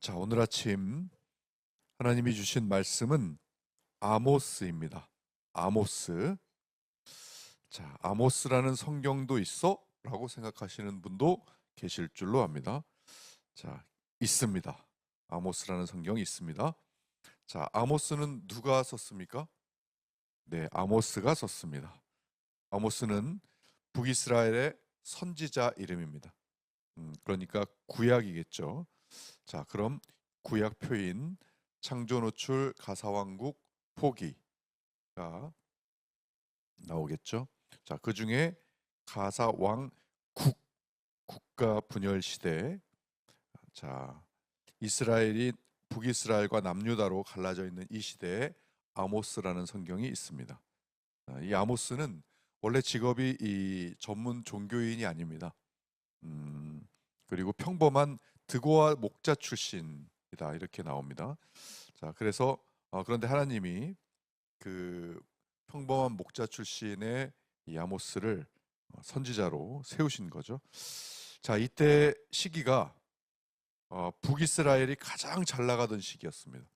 자, 오늘 아침 하나님이 주신 말씀은 아모스입니다. 아모스. 자, 아모스라는 성경도 있어? 라고 생각하시는 분도 계실 줄로 압니다. 자, 있습니다. 아모스라는 성경이 있습니다. 자, 아모스는 누가 썼습니까? 네, 아모스가 썼습니다. 아모스는 북이스라엘의 선지자 이름입니다. 음, 그러니까 구약이겠죠. 자, 그럼 구약 표인 창조 노출 가사왕국 포기가 나오겠죠. 자, 그 중에 가사왕 국 국가 분열 시대 자, 이스라엘이 북이스라엘과 남유다로 갈라져 있는 이 시대에 아모스라는 성경이 있습니다. 아, 이 아모스는 원래 직업이 이 전문 종교인이 아닙니다. 음, 그리고 평범한 드고와 목자 출신이다 이렇게 나옵니다. 자, 그래서 어, 그런데 하나님이 그 평범한 목자 출신의 이 아모스를 어, 선지자로 세우신 거죠. 자, 이때 시기가 어, 북이스라엘이 가장 잘 나가던 시기였습니다.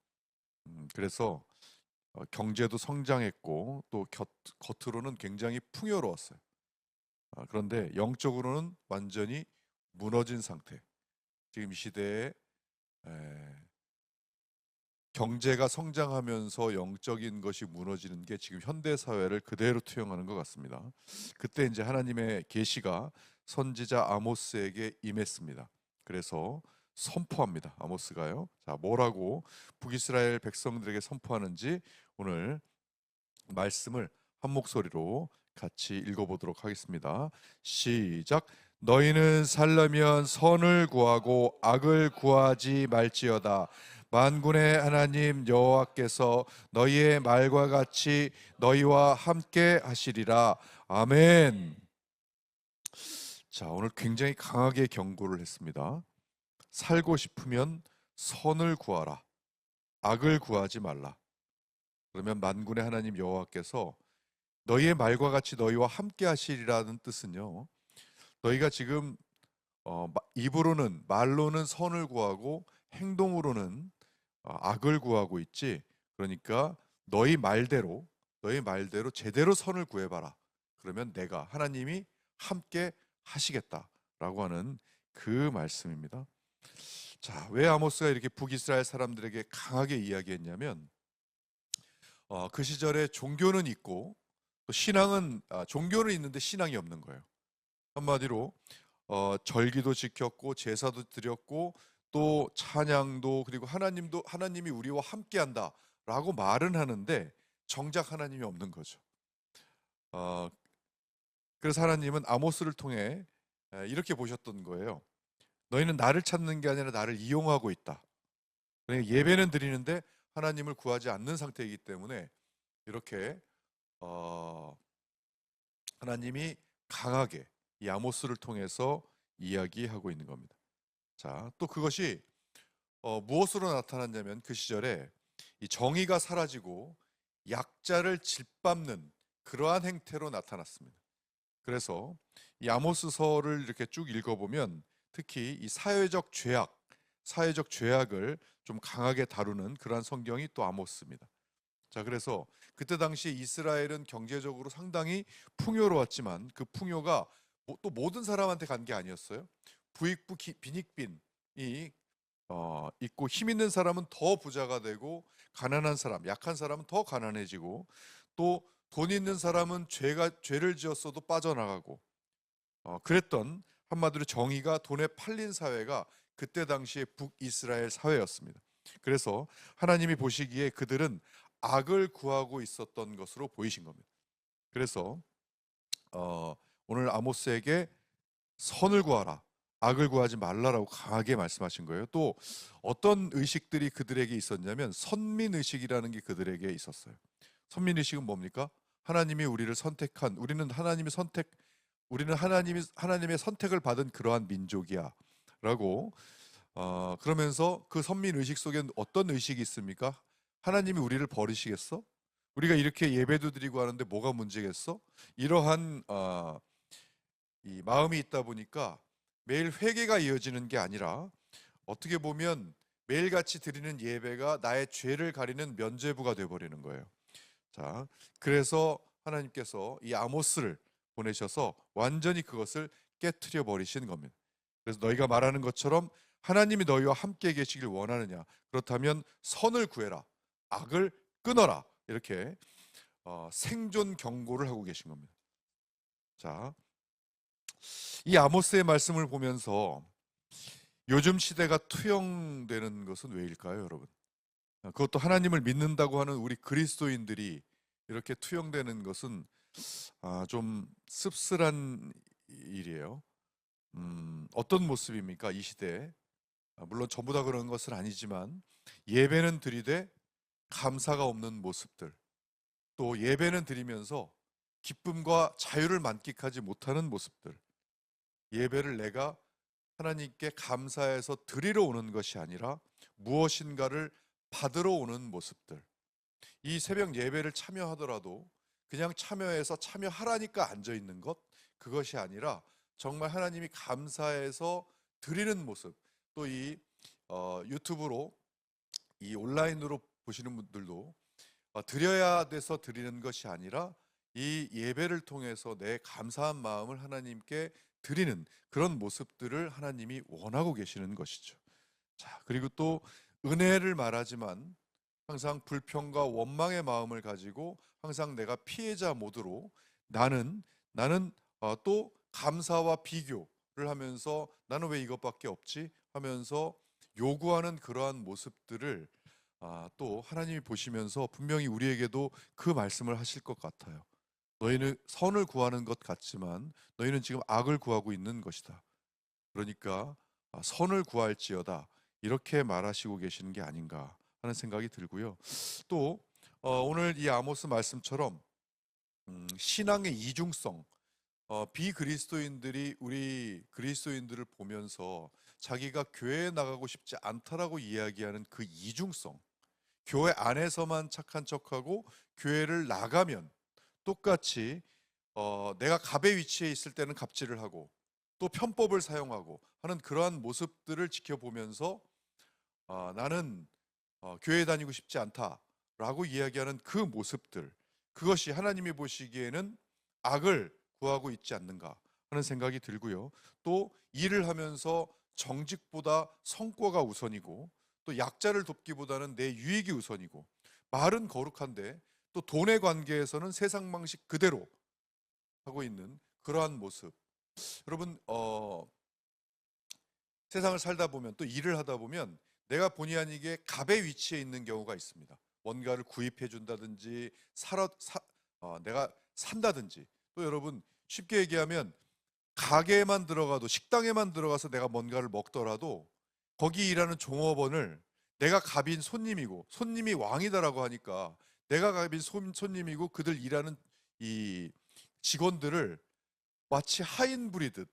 음, 그래서 어, 경제도 성장했고 또 곁, 겉으로는 굉장히 풍요로웠어요. 아, 그런데 영적으로는 완전히 무너진 상태. 지금 이 시대에 에, 경제가 성장하면서 영적인 것이 무너지는 게 지금 현대 사회를 그대로 투영하는 것 같습니다. 그때 이제 하나님의 계시가 선지자 아모스에게 임했습니다. 그래서 선포합니다. 아모스가요. 자, 뭐라고 북이스라엘 백성들에게 선포하는지 오늘 말씀을 한 목소리로 같이 읽어보도록 하겠습니다. 시작. 너희는 살려면 선을 구하고 악을 구하지 말지어다. 만군의 하나님 여호와께서 너희의 말과 같이 너희와 함께 하시리라. 아멘. 자, 오늘 굉장히 강하게 경고를 했습니다. 살고 싶으면 선을 구하라. 악을 구하지 말라. 그러면 만군의 하나님 여호와께서 너희의 말과 같이 너희와 함께 하시리라는 뜻은요. 너희가 지금 어, 입으로는 말로는 선을 구하고 행동으로는 어, 악을 구하고 있지. 그러니까 너희 말대로 너희 말대로 제대로 선을 구해봐라. 그러면 내가 하나님이 함께 하시겠다라고 하는 그 말씀입니다. 자, 왜 아모스가 이렇게 북이스라엘 사람들에게 강하게 이야기했냐면 어, 그 시절에 종교는 있고 또 신앙은 아, 종교는 있는데 신앙이 없는 거예요. 한마디로 어, 절기도 지켰고 제사도 드렸고 또 찬양도 그리고 하나님도 하나님이 우리와 함께한다라고 말은 하는데 정작 하나님이 없는 거죠. 어, 그래서 하나님은 아모스를 통해 이렇게 보셨던 거예요. 너희는 나를 찾는 게 아니라 나를 이용하고 있다. 그러니까 예배는 드리는데 하나님을 구하지 않는 상태이기 때문에 이렇게 어, 하나님이 강하게 이 아모스를 통해서 이야기하고 있는 겁니다. 자, 또 그것이 어, 무엇으로 나타났냐면 그 시절에 이 정의가 사라지고 약자를 짓밟는 그러한 행태로 나타났습니다. 그래서 이 아모스서를 이렇게 쭉 읽어보면 특히 이 사회적 죄악, 사회적 죄악을 좀 강하게 다루는 그러한 성경이 또 아모스입니다. 자, 그래서 그때 당시 이스라엘은 경제적으로 상당히 풍요로웠지만 그 풍요가 또 모든 사람한테 간 게 아니었어요. 부익부 빈익빈이 어, 있고 힘 있는 사람은 더 부자가 되고 가난한 사람, 약한 사람은 더 가난해지고 또 돈 있는 사람은 죄가 죄를 지었어도 빠져나가고 어, 그랬던 한마디로 정의가 돈에 팔린 사회가 그때 당시에 북이스라엘 사회였습니다. 그래서 하나님이 보시기에 그들은 악을 구하고 있었던 것으로 보이신 겁니다. 그래서 어, 오늘 아모스에게 선을 구하라. 악을 구하지 말라라고 강하게 말씀하신 거예요. 또 어떤 의식들이 그들에게 있었냐면 선민 의식이라는 게 그들에게 있었어요. 선민 의식은 뭡니까? 하나님이 우리를 선택한 우리는 하나님의 선택 우리는 하나님이 하나님의 선택을 받은 그러한 민족이야라고 어, 그러면서 그 선민 의식 속에 어떤 의식이 있습니까? 하나님이 우리를 버리시겠어? 우리가 이렇게 예배도 드리고 하는데 뭐가 문제겠어? 이러한 어, 이 마음이 있다 보니까 매일 회개가 이어지는 게 아니라 어떻게 보면 매일같이 드리는 예배가 나의 죄를 가리는 면죄부가 되어 버리는 거예요. 자, 그래서 하나님께서 이 아모스를 보내셔서 완전히 그것을 깨트려 버리신 겁니다. 그래서 너희가 말하는 것처럼 하나님이 너희와 함께 계시길 원하느냐? 그렇다면 선을 구해라. 악을 끊어라. 이렇게 어, 생존 경고를 하고 계신 겁니다. 자, 이 아모스의 말씀을 보면서 요즘 시대가 투영되는 것은 왜일까요, 여러분? 아, 그것도 하나님을 믿는다고 하는 우리 그리스도인들이 이렇게 투영되는 것은 아, 좀 씁쓸한 일이에요. 음, 어떤 모습입니까? 이 시대에 아, 물론 전부 다 그런 것은 아니지만 예배는 드리되 감사가 없는 모습들 또 예배는 드리면서 기쁨과 자유를 만끽하지 못하는 모습들 예배를 내가 하나님께 감사해서 드리러 오는 것이 아니라 무엇인가를 받으러 오는 모습들. 이 새벽 예배를 참여하더라도 그냥 참여해서 참여하라니까 앉아 있는 것 그것이 아니라 정말 하나님이 감사해서 드리는 모습. 또이 어, 유튜브로 이 온라인으로 보시는 분들도 어, 드려야 돼서 드리는 것이 아니라 이 예배를 통해서 내 감사한 마음을 하나님께 드리는 그런 모습들을 하나님이 원하고 계시는 것이죠. 자, 그리고 또 은혜를 말하지만 항상 불평과 원망의 마음을 가지고 항상 내가 피해자 모드로 나는 나는 어, 또 감사와 비교를 하면서 나는 왜 이것밖에 없지 하면서 요구하는 그러한 모습들을 아, 또 하나님이 보시면서 분명히 우리에게도 그 말씀을 하실 것 같아요. 너희는 선을 구하는 것 같지만 너희는 지금 악을 구하고 있는 것이다. 그러니까 아, 선을 구할지어다 이렇게 말하시고 계시는 게 아닌가 하는 생각이 들고요. 또 어, 오늘 이 아모스 말씀처럼 음, 신앙의 이중성 어, 비그리스도인들이 우리 그리스도인들을 보면서 자기가 교회에 나가고 싶지 않다라고 이야기하는 그 이중성 교회 안에서만 착한 척하고 교회를 나가면 똑같이 어, 내가 갑의 위치에 있을 때는 갑질을 하고 또 편법을 사용하고 하는 그러한 모습들을 지켜보면서 아, 나는 어, 교회 다니고 싶지 않다라고 이야기하는 그 모습들 그것이 하나님이 보시기에는 악을 구하고 있지 않는가 하는 생각이 들고요. 또 일을 하면서 정직보다 성과가 우선이고 또 약자를 돕기보다는 내 유익이 우선이고 말은 거룩한데 또 돈의 관계에서는 세상 방식 그대로 하고 있는 그러한 모습. 여러분 어, 세상을 살다 보면 또 일을 하다 보면 내가 본의 아니게 갑의 위치에 있는 경우가 있습니다. 뭔가를 구입해 준다든지 사러 사, 어, 내가 산다든지 또 여러분 쉽게 얘기하면 가게에만 들어가도 식당에만 들어가서 내가 뭔가를 먹더라도 거기 일하는 종업원을 내가 갑인 손님이고 손님이 왕이다라고 하니까 내가 손, 손님이고 그들 일하는 이 직원들을 마치 하인 부리듯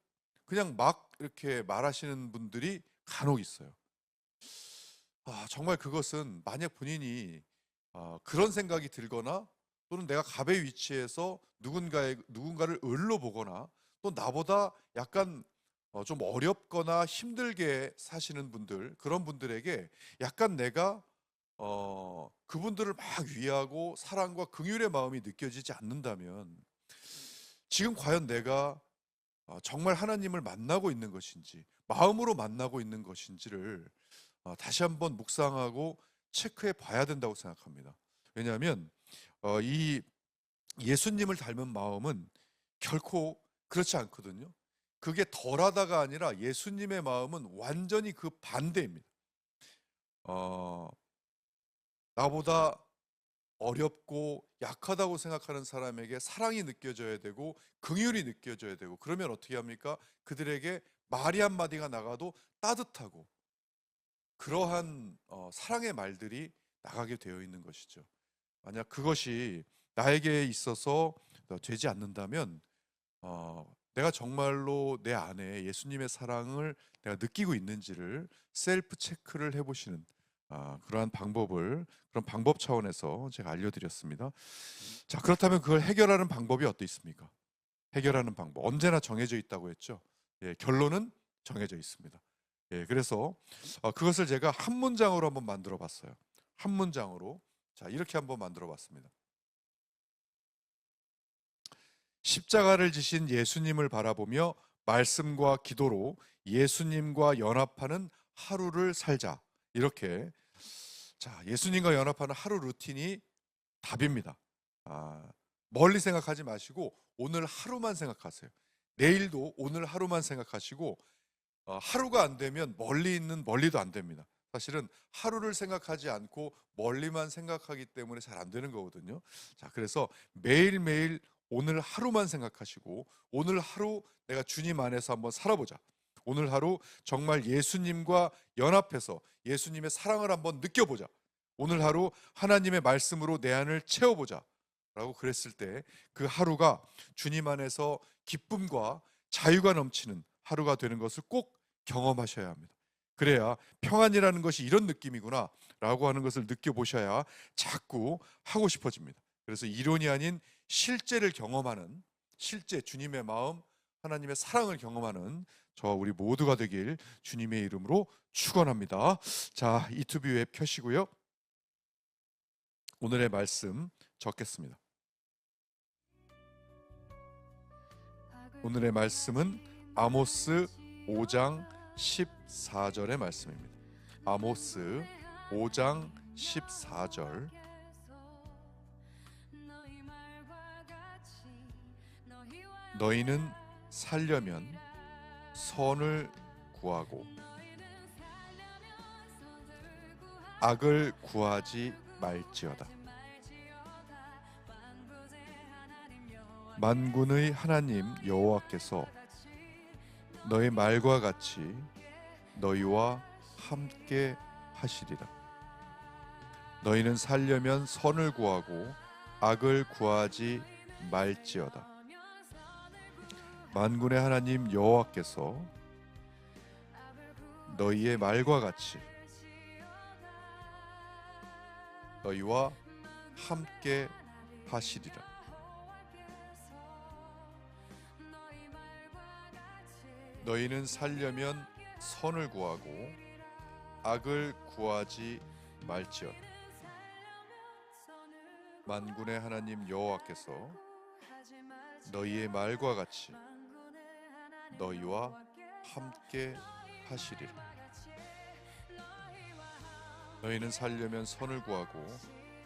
그냥 막 이렇게 말하시는 분들이 간혹 있어요. 아, 정말 그것은 만약 본인이 아, 그런 생각이 들거나 또는 내가 갑의 위치에서 누군가의 누군가를 을로 보거나 또 나보다 약간 어, 좀 어렵거나 힘들게 사시는 분들 그런 분들에게 약간 내가 어, 그분들을 막 위하고 사랑과 긍휼의 마음이 느껴지지 않는다면 지금 과연 내가 어, 정말 하나님을 만나고 있는 것인지 마음으로 만나고 있는 것인지를 어, 다시 한번 묵상하고 체크해 봐야 된다고 생각합니다. 왜냐하면 어, 이 예수님을 닮은 마음은 결코 그렇지 않거든요. 그게 덜하다가 아니라 예수님의 마음은 완전히 그 반대입니다. 어, 나보다 어렵고 약하다고 생각하는 사람에게 사랑이 느껴져야 되고 긍휼이 느껴져야 되고 그러면 어떻게 합니까? 그들에게 말이 한 마디가 나가도 따뜻하고 그러한 어, 사랑의 말들이 나가게 되어 있는 것이죠. 만약 그것이 나에게 있어서 되지 않는다면 어, 내가 정말로 내 안에 예수님의 사랑을 내가 느끼고 있는지를 셀프 체크를 해보시는 아, 그러한 방법을 그런 방법 차원에서 제가 알려드렸습니다. 자 그렇다면 그걸 해결하는 방법이 어떠 있습니까? 해결하는 방법 언제나 정해져 있다고 했죠. 예, 결론은 정해져 있습니다. 예, 그래서 어, 그것을 제가 한 문장으로 한번 만들어 봤어요. 한 문장으로. 자, 이렇게 한번 만들어 봤습니다. 십자가를 지신 예수님을 바라보며 말씀과 기도로 예수님과 연합하는 하루를 살자. 이렇게 자, 예수님과 연합하는 하루 루틴이 답입니다. 아, 멀리 생각하지 마시고 오늘 하루만 생각하세요. 내일도 오늘 하루만 생각하시고 어, 하루가 안 되면 멀리 있는 멀리도 안 됩니다. 사실은 하루를 생각하지 않고 멀리만 생각하기 때문에 잘 안 되는 거거든요. 자, 그래서 매일매일 오늘 하루만 생각하시고 오늘 하루 내가 주님 안에서 한번 살아보자. 오늘 하루 정말 예수님과 연합해서 예수님의 사랑을 한번 느껴보자. 오늘 하루 하나님의 말씀으로 내 안을 채워보자. 라고 그랬을 때 그 하루가 주님 안에서 기쁨과 자유가 넘치는 하루가 되는 것을 꼭 경험하셔야 합니다. 그래야 평안이라는 것이 이런 느낌이구나 라고 하는 것을 느껴보셔야 자꾸 하고 싶어집니다. 그래서 이론이 아닌 실제를 경험하는 실제 주님의 마음, 하나님의 사랑을 경험하는 저와 우리 모두가 되길 주님의 이름으로 축원합니다. 자, 이투비 웹 켜시고요. 오늘의 말씀 적겠습니다. 오늘의 말씀은 아모스 5장 14절의 말씀입니다. 아모스 5장 14절 너희는 살려면 선을 구하고 악을 구하지 말지어다. 만군의 하나님 여호와께서 너의 말과 같이 너희와 함께 하시리라. 너희는 살려면 선을 구하고 악을 구하지 말지어다. 만군의 하나님 여호와께서 너희의 말과 같이 너희와 함께 하시리라. 너희는 살려면 선을 구하고 악을 구하지 말지어다. 만군의 하나님 여호와께서 너희의 말과 같이 너희와 함께 하시리라. 너희는 살려면 선을 구하고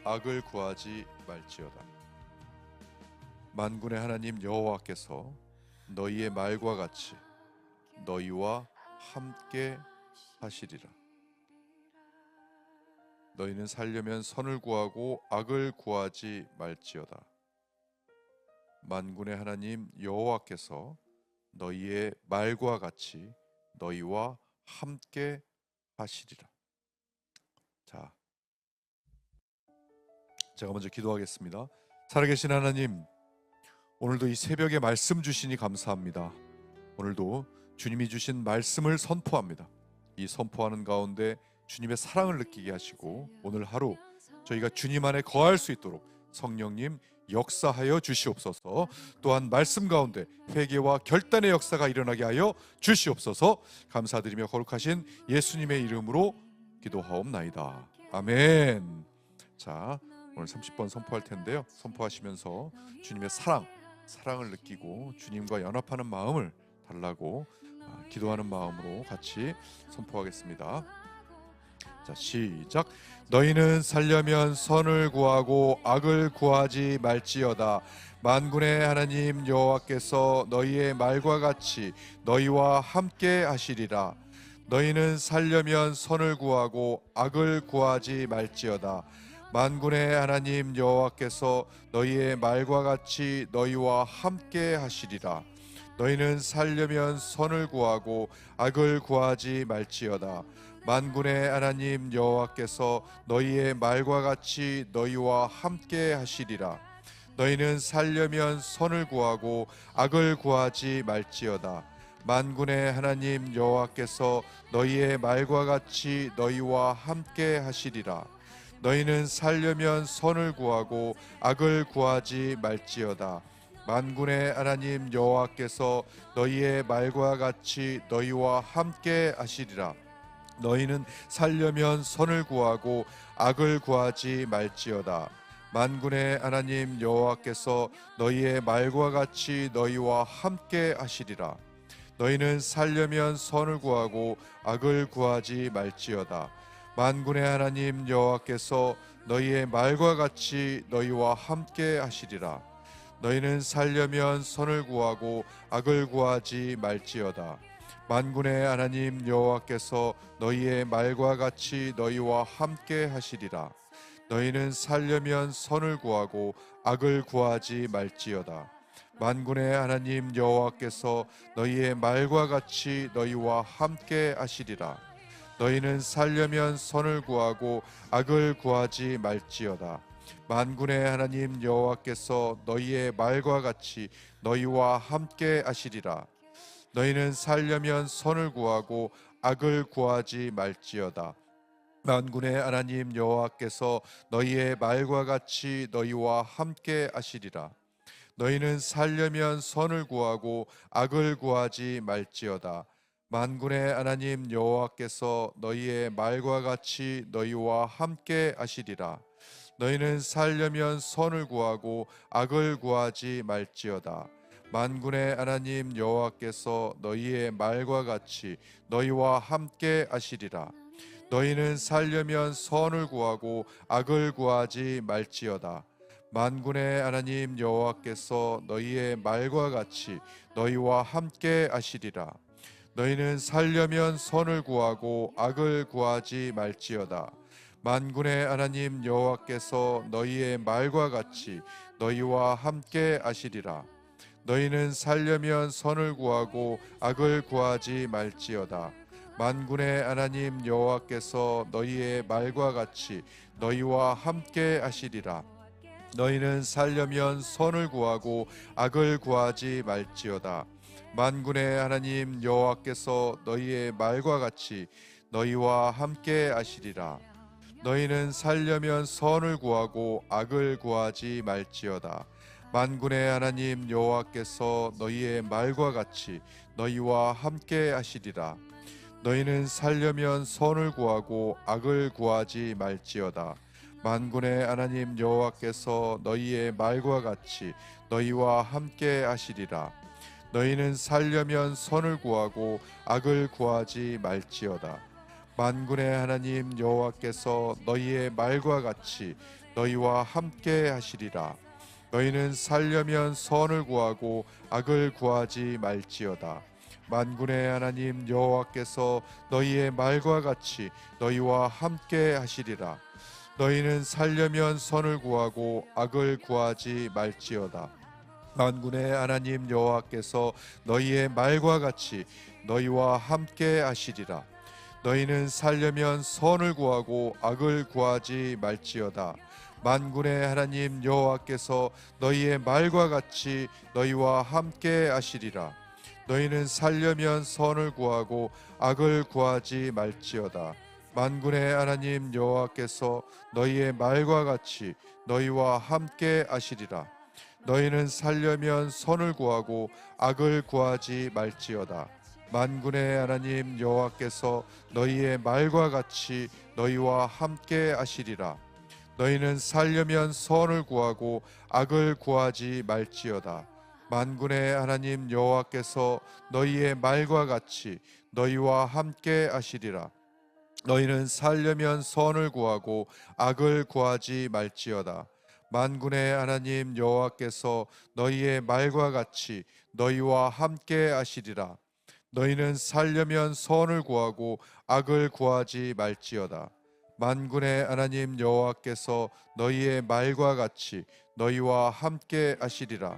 악을 구하지 말지어다. 만군의 하나님 여호와께서 너희의 말과 같이 너희와 함께 하시리라. 너희는 살려면 선을 구하고 악을 구하지 말지어다. 만군의 하나님 여호와께서 너희의 말과 같이 너희와 함께 하시리라. 자, 제가 먼저 기도하겠습니다. 살아계신 하나님, 오늘도 이 새벽에 말씀 주시니 감사합니다. 오늘도 주님이 주신 말씀을 선포합니다. 이 선포하는 가운데 주님의 사랑을 느끼게 하시고 오늘 하루 저희가 주님 안에 거할 수 있도록 성령님 역사하여 주시옵소서. 또한 말씀 가운데 회개와 결단의 역사가 일어나게 하여 주시옵소서. 감사드리며 거룩하신 예수님의 이름으로 기도하옵나이다. 아멘. 자, 오늘 30번 선포할 텐데요. 선포하시면서 주님의 사랑, 사랑을 느끼고 주님과 연합하는 마음을 달라고 아, 기도하는 마음으로 같이 선포하겠습니다. 자, 시작. 너희는 살려면 선을 구하고 악을 구하지 말지어다. 만군의 하나님 여호와께서 너희의 말과 같이 너희와 함께 하시리라. 너희는 살려면 선을 구하고 악을 구하지 말지어다. 만군의 하나님 여호와께서 너희의 말과 같이 너희와 함께 하시리라. 너희는 살려면 선을 구하고 악을 구하지 말지어다. 만군의 하나님 여호와께서 너희의 말과 같이 너희와 함께 하시리라. 너희는 살려면 선을 구하고 악을 구하지 말지어다. 만군의 하나님 여호와께서 너희의 말과 같이 너희와 함께 하시리라. 너희는 살려면 선을 구하고 악을 구하지 말지어다. 만군의 하나님 여호와께서 너희의 말과 같이 너희와 함께 하시리라 너희는 살려면 선을 구하고 악을 구하지 말지어다. 만군의 하나님 여호와께서 너희의 말과 같이 너희와 함께 하시리라. 너희는 살려면 선을 구하고 악을 구하지 말지어다. 만군의 하나님 여호와께서 너희의 말과 같이 너희와 함께 하시리라. 너희는 살려면 선을 구하고 악을 구하지 말지어다 만군의 하나님 여호와께서 너희의 말과 같이 너희와 함께 하시리라. 너희는 살려면 선을 구하고 악을 구하지 말지어다. 만군의 하나님 여호와께서 너희의 말과 같이 너희와 함께 하시리라. 너희는 살려면 선을 구하고 악을 구하지 말지어다. 만군의 하나님 여호와께서 너희의 말과 같이 너희와 함께 하시리라 너희는 살려면 선을 구하고 악을 구하지 말지어다. 만군의 하나님 여호와께서 너희의 말과 같이 너희와 함께 하시리라. 너희는 살려면 선을 구하고 악을 구하지 말지어다. 만군의 하나님 여호와께서 너희의 말과 같이 너희와 함께 하시리라. 너희는 살려면 선을 구하고 악을 구하지 말지어다 만군의 하나님 여호와께서 너희의 말과 같이 너희와 함께 하시리라. 너희는 살려면 선을 구하고 악을 구하지 말지어다. 만군의 하나님 여호와께서 너희의 말과 같이 너희와 함께 하시리라. 너희는 살려면 선을 구하고 악을 구하지 말지어다. 만군의 하나님 여호와께서 너희의 말과 같이 너희와 함께 하시리라 너희는 살려면 선을 구하고 악을 구하지 말지어다. 만군의 하나님 여호와께서 너희의 말과 같이 너희와 함께 하시리라. 너희는 살려면 선을 구하고 악을 구하지 말지어다. 만군의 하나님 여호와께서 너희의 말과 같이 너희와 함께 하시리라. 너희는 살려면 선을 구하고 악을 구하지 말지어다 만군의 하나님 여호와께서 너희의 말과 같이 너희와 함께 하시리라. 너희는 살려면 선을 구하고 악을 구하지 말지어다. 만군의 하나님 여호와께서 너희의 말과 같이 너희와 함께 하시리라. 너희는 살려면 선을 구하고 악을 구하지 말지어다. 만군의 하나님 여호와께서 너희의 말과 같이 너희와 함께 하시리라 너희는 살려면 선을 구하고 악을 구하지 말지어다. 만군의 하나님 여호와께서 너희의 말과 같이 너희와 함께 하시리라. 너희는 살려면 선을 구하고 악을 구하지 말지어다. 만군의 하나님 여호와께서 너희의 말과 같이 너희와 함께 하시리라. 너희는 살려면 선을 구하고 악을 구하지 말지어다 만군의 하나님 여호와께서 너희의 말과 같이 너희와 함께 하시리라. 너희는 살려면 선을 구하고 악을 구하지 말지어다. 만군의 하나님 여호와께서 너희의 말과 같이 너희와 함께 하시리라. 너희는 살려면 선을 구하고 악을 구하지 말지어다. 만군의 하나님 여호와께서 너희의 말과 같이 너희와 함께 하시리라 너희는 살려면 선을 구하고 악을 구하지 말지어다. 만군의 하나님 여호와께서 너희의 말과 같이 너희와 함께 하시리라. 너희는 살려면 선을 구하고 악을 구하지 말지어다. 만군의 하나님 여호와께서 너희의 말과 같이 너희와 함께 하시리라. 너희는 살려면 선을 구하고 악을 구하지 말지어다 만군의 하나님 여호와께서 너희의 말과 같이 너희와 함께 하시리라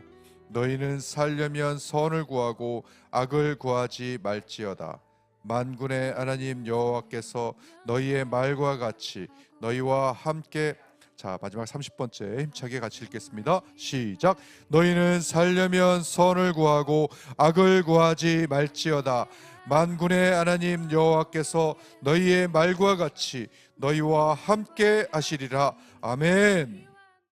너희는 살려면 선을 구하고 악을 구하지 말지어다 만군의 하나님 여호와께서 너희의 말과 같이 너희와 함께 자 마지막 30번째 힘차게 같이 읽겠습니다. 시작. 너희는 살려면 선을 구하고 악을 구하지 말지어다. 만군의 하나님 여호와께서 너희의 말과 같이 너희와 함께 하시리라. 아멘.